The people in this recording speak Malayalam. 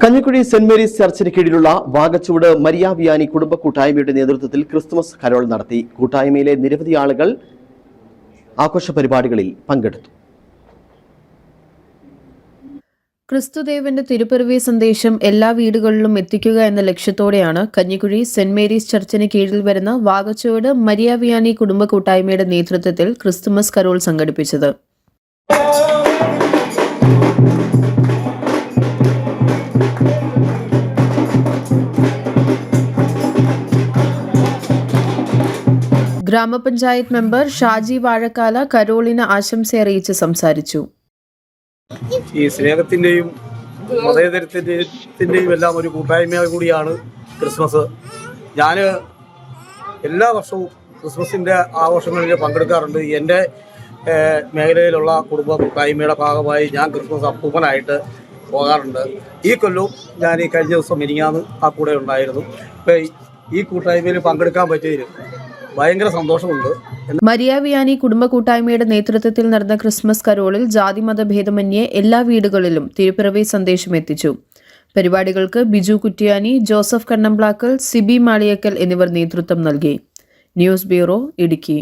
കഞ്ഞിക്കുഴി സെന്റ് മേരീസ് ചർച്ചിന് കീഴിലുള്ള വാഗച്ചൂട് മരിയാവിയാനി കുടുംബ കൂട്ടായ്മയുടെ നേതൃത്വത്തിൽ ക്രിസ്തുമസ് കരോൾ നടത്തി. കൂട്ടായ്മയിലെ നിരവധി ആളുകൾ ആഘോഷ പരിപാടികളിൽ പങ്കെടുത്തു. ക്രിസ്തുദേവന്റെ തിരുപ്പിറവി സന്ദേശം എല്ലാ വീടുകളിലും എത്തിക്കുക എന്ന ലക്ഷ്യത്തോടെയാണ് കഞ്ഞിക്കുഴി സെന്റ് മേരീസ് ചർച്ചിന് കീഴിൽ വരുന്ന വാഗച്ചോട് മരിയാവിയാനി കുടുംബ കൂട്ടായ്മയുടെ നേതൃത്വത്തിൽ ക്രിസ്തുമസ് കരോൾ സംഘടിപ്പിച്ചത്. ഗ്രാമപഞ്ചായത്ത് മെമ്പർ ഷാജി വാഴക്കാല കരോളിന് ആശംസ അറിയിച്ച് സംസാരിച്ചു. ഈ സ്നേഹത്തിന്റെയും മതേതരത്തിന്റെയും എല്ലാം ഒരു കൂട്ടായ്മ കൂടിയാണ് ക്രിസ്മസ്. ഞാൻ എല്ലാ വർഷവും ക്രിസ്മസിന്റെ ആഘോഷങ്ങളിൽ പങ്കെടുക്കാറുണ്ട്. എന്റെ മേഖലയിലുള്ള കുടുംബ കൂട്ടായ്മയുടെ ഭാഗമായി ഞാൻ ക്രിസ്മസ് അപ്പൂപ്പനായിട്ട് പോകാറുണ്ട്. ഈ കൊല്ലവും ഞാൻ ഈ കഴിഞ്ഞ ദിവസം മിനിങ്ങാന്ന് ആ കൂടെ ഉണ്ടായിരുന്നു. ഈ കൂട്ടായ്മയിൽ പങ്കെടുക്കാൻ പറ്റിയതിൽ ഭയങ്കര സന്തോഷമുണ്ട്. മരിയ വിയാനി കുടുംബ കൂട്ടായ്മയുടെ നേതൃത്വത്തിൽ നടന്ന ക്രിസ്മസ് കരോളിൽ ജാതിമത ഭേദമന്യേ എല്ലാ വീടുകളിലും തിരുപ്പിറവി സന്ദേശം എത്തിച്ചു. പരിപാടികൾക്ക് ബിജു കുറ്റിയാനി ജോസഫ് കണ്ണംപ്ലാക്കൽ സിബി മാളിയക്കൽ എന്നിവർ നേതൃത്വം നൽകി. News bureau Idukki.